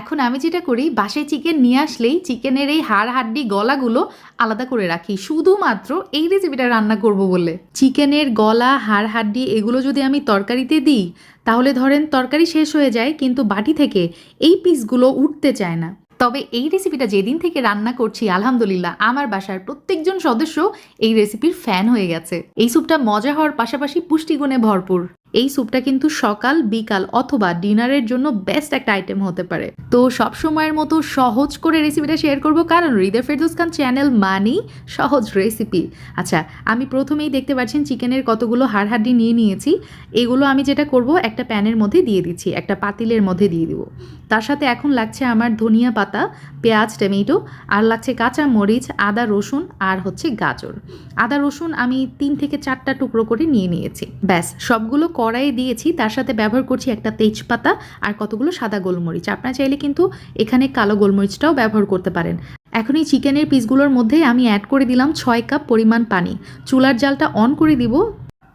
এখন আমি যেটা করি, বাসায় চিকেন নিয়ে আসলেই চিকেনের এই হাড় হাড্ডি গলাগুলো আলাদা করে রাখি। শুধুমাত্র এই রেসিপিটা রান্না করব বলে। চিকেনের গলা হাড় হাড্ডি এগুলো যদি আমি তরকারিতে দিই, তাহলে ধরেন তরকারি শেষ হয়ে যায়, কিন্তু বাটি থেকে এই পিসগুলো উঠতে চায় না। তবে এই রেসিপিটা যেদিন থেকে রান্না করছি, আলহামদুলিল্লাহ, আমার বাসার প্রত্যেকজন সদস্য এই রেসিপির ফ্যান হয়ে গেছে। এই স্যুপটা মজা হওয়ার পাশাপাশি পুষ্টিগুণে ভরপুর। এই স্যুপটা কিন্তু সকাল, বিকাল অথবা ডিনারের জন্য বেস্ট একটা আইটেম হতে পারে। তো সব সময়ের মতো সহজ করে রেসিপিটা শেয়ার করব কারণ হৃদয় ফেরদৌস খান চ্যানেল মানি সহজ রেসিপি আচ্ছা আমি প্রথমেই দেখতে পাচ্ছেন চিকেনের কতগুলো হাড় হাড্ডি নিয়ে নিয়েছি। এগুলো আমি যেটা করব, একটা প্যানের মধ্যে দিয়ে দিচ্ছি, একটা পাতিলের মধ্যে দিয়ে দিব। তার সাথে এখন লাগছে আমার ধনিয়া পাতা, পেঁয়াজ, টমেটো, আর লাগছে কাঁচা মরিচ, আদা, রসুন, আর হচ্ছে গাজর। আদা, রসুন আমি তিন থেকে চারটা টুকরো করে নিয়ে নিয়েছি। ব্যাস, সবগুলো কড়াইয়ে দিয়েছি, তার সাথে ব্যবহার করছি একটা তেজপাতা আর কতগুলো সাদা গোলমরিচ। আপনারা চাইলে কিন্তু এখানে কালো গোলমরিচটাও ব্যবহার করতে পারেন। এখন এই চিকেনের পিসগুলোর মধ্যে আমি অ্যাড করে দিলাম ছয় কাপ পরিমাণ পানি। চুলার জালটা অন করে দিব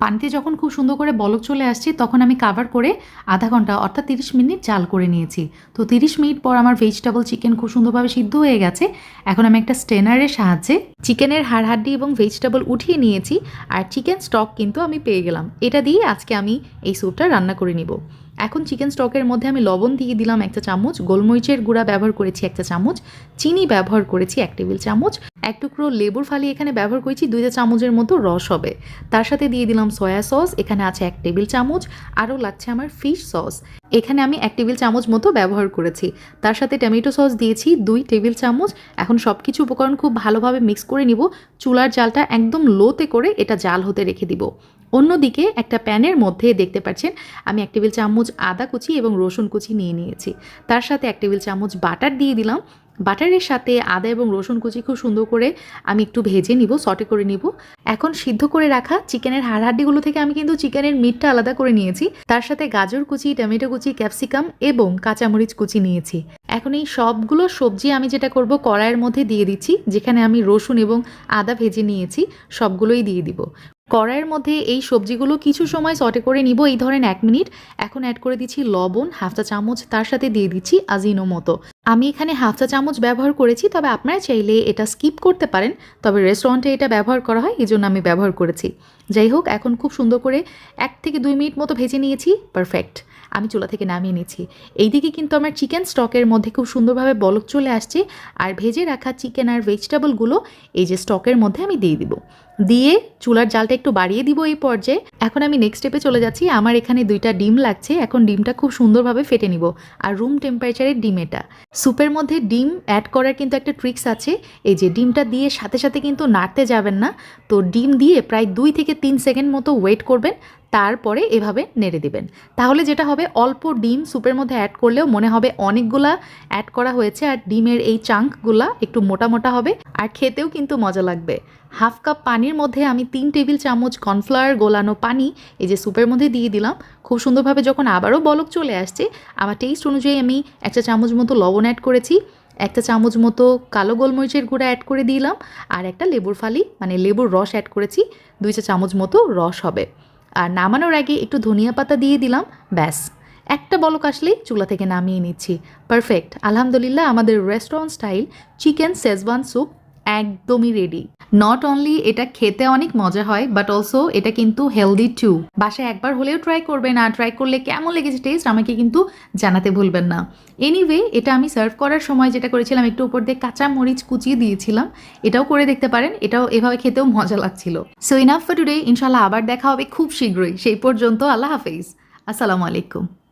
পানিতে যখন খুব সুন্দর করে বলক চলে আসছে, তখন আমি কাভার করে আধা ঘণ্টা অর্থাৎ তিরিশ মিনিট জাল করে নিয়েছি। তো তিরিশ মিনিট পর আমার ভেজিটেবল চিকেন খুব সুন্দরভাবে সিদ্ধ হয়ে গেছে। এখন আমি একটা স্টেনারের সাহায্যে চিকেনের হাড়হাড্ডি এবং ভেজিটেবল উঠিয়ে নিয়েছি। আর চিকেন স্টক কিন্তু আমি পেয়ে গেলাম। এটা দিয়ে আজকে আমি এই স্যুপটা রান্না করে নিব। এখন চিকেন স্টকের মধ্যে আমি লবণ দিয়ে দিলাম একটা চামচ, গোলমরিচের গুঁড়া ব্যবহার করেছি একটা চামচ, চিনি ব্যবহার করেছি এক টেবিল চামচ, এক টুকরো লেবুর ফালি এখানে ব্যবহার করেছি, দুইটা চামচের মতো রস হবে। তার সাথে দিয়ে দিলাম সয়া সস এখানে আছে এক টেবিল চামচ, আরও লাগছে আমার ফিশ সস এখানে আমি এক টেবিল চামচ মতো ব্যবহার করেছি। তার সাথে টমেটো সস দিয়েছি, দুই টেবিল চামচ। এখন সব কিছু উপকরণ খুব ভালোভাবে মিক্স করে নিব। চুলার জালটা একদম লোতে করে এটা জাল হতে রেখে দিব। অন্যদিকে একটা প্যানের মধ্যে দেখতে পাচ্ছেন, আমি এক টেবিল চামচ আদা কুচি এবং রসুন কুচি নিয়ে নিয়েছি। তার সাথে এক টেবিল চামচ বাটার দিয়ে দিলাম। বাটারের সাথে আদা এবং রসুন কুচি খুব সুন্দর করে আমি একটু ভেজে নিব, সটে করে নিব। এখন সিদ্ধ করে রাখা চিকেনের হাড় হাড্ডিগুলো থেকে আমি কিন্তু চিকেনের মিটটা আলাদা করে নিয়েছি। তার সাথে গাজর কুচি, টমেটো কুচি, ক্যাপসিকাম এবং কাঁচামরিচ কুচি নিয়েছি। এখন এই সবগুলো সবজি আমি যেটা করব কড়াইয়ের মধ্যে দিয়ে দিচ্ছি, যেখানে আমি রসুন এবং আদা ভেজে নিয়েছি, সবগুলোই দিয়ে দিব। কড়াইয়ের মধ্যে এই সবজিগুলো কিছু সময় সটে করে নিব। এই ধরেন এক মিনিট। এখন অ্যাড করে দিচ্ছি লবণ, হাফ চা চামচ তার সাথে দিয়ে দিচ্ছি আজিনো মতো। আমি এখানে হাফ চা চামচ ব্যবহার করেছি, তবে আপনারা চাইলে এটা স্কিপ করতে পারেন, তবে রেস্টুরেন্টে এটা ব্যবহার করা হয়, এই জন্য আমি ব্যবহার করেছি। যাই হোক, এখন খুব সুন্দর করে এক থেকে দুই মিনিট মতো ভেজে নিয়েছি। পারফেক্ট আমি চুলা থেকে নামিয়ে নিয়েছি এইদিকে কিন্তু আমার চিকেন স্টকের মধ্যে খুব সুন্দরভাবে বলক চলে আসছে। আর ভেজে রাখা চিকেন আর ভেজিটেবলগুলো এই যে স্টকের মধ্যে আমি দিয়ে দিব। দিয়ে চুলার জালটা একটু বাড়িয়ে দিব এই পর্যায়ে। এখন আমি নেক্সট স্টেপে চলে যাচ্ছি। আমার এখানে দুইটা ডিম লাগছে। এখন ডিমটা খুব সুন্দরভাবে ফেটে নিব। আর রুম টেম্পারেচারের ডিম এটা। স্যুপের মধ্যে ডিম অ্যাড করার কিন্তু একটা ট্রিক্স আছে। এই যে ডিমটা দিয়ে সাথে সাথে কিন্তু নাড়তে যাবেন না। তো ডিম দিয়ে প্রায় দুই থেকে তিন সেকেন্ড মতো ওয়েট করবেন। তারপরে এভাবে নেড়ে দিবেন। তাহলে যেটা হবে, অল্প ডিম স্যুপের মধ্যে অ্যাড করলেও মনে হবে অনেকগুলা অ্যাড করা হয়েছে আর ডিমের এই চাঙ্কগুলা একটু মোটা মোটা হবে আর খেতেও কিন্তু মজা লাগবে। হাফ কাপ পানির মধ্যে আমি তিন টেবিল চামচ কর্নফ্লাওয়ার গোলানো পানি এই যে স্যুপের মধ্যে দিয়ে দিলাম। খুব সুন্দরভাবে যখন আবারও বলক চলে আসছে, আমার টেস্ট অনুযায়ী আমি একটা চামচ মতো লবণ অ্যাড করেছি, একটা চামচ মতো কালো গোলমরিচের গুঁড়া অ্যাড করে দিলাম আর একটা লেবুর ফালি মানে লেবুর রস অ্যাড করেছি, দুই চা চামচ মতো রস হবে। আর নামানোর আগে একটু ধনিয়া পাতা দিয়ে দিলাম, ব্যাস। একটা বলক আসলেই চুলা থেকে নামিয়ে নিচ্ছি। পারফেক্ট। আলহামদুলিল্লাহ আমাদের restaurant style chicken Schezwan soup একদমই রেডি নট অনলি এটা খেতে অনেক মজা হয় বাট অলসো এটা কিন্তু হেলদি টু বাসায় একবার হলেও ট্রাই করবেন আর ট্রাই করলে কেমন লেগেছে টেস্ট আমাকে কিন্তু জানাতে ভুলবেন না। এনিওয়ে এটা আমি সার্ভ করার সময় যেটা করেছিলাম, একটু উপর দিয়ে কাঁচা মরিচ কুচিয়ে দিয়েছিলাম। এটাও করে দেখতে পারেন, এটাও এভাবে খেতেও মজা লাগছিল। সো ইনাফ ফর টুডে ইনশাল্লাহ আবার দেখা হবে খুব শীঘ্রই। সেই পর্যন্ত আল্লাহ হাফেজ। আসসালামু আলাইকুম।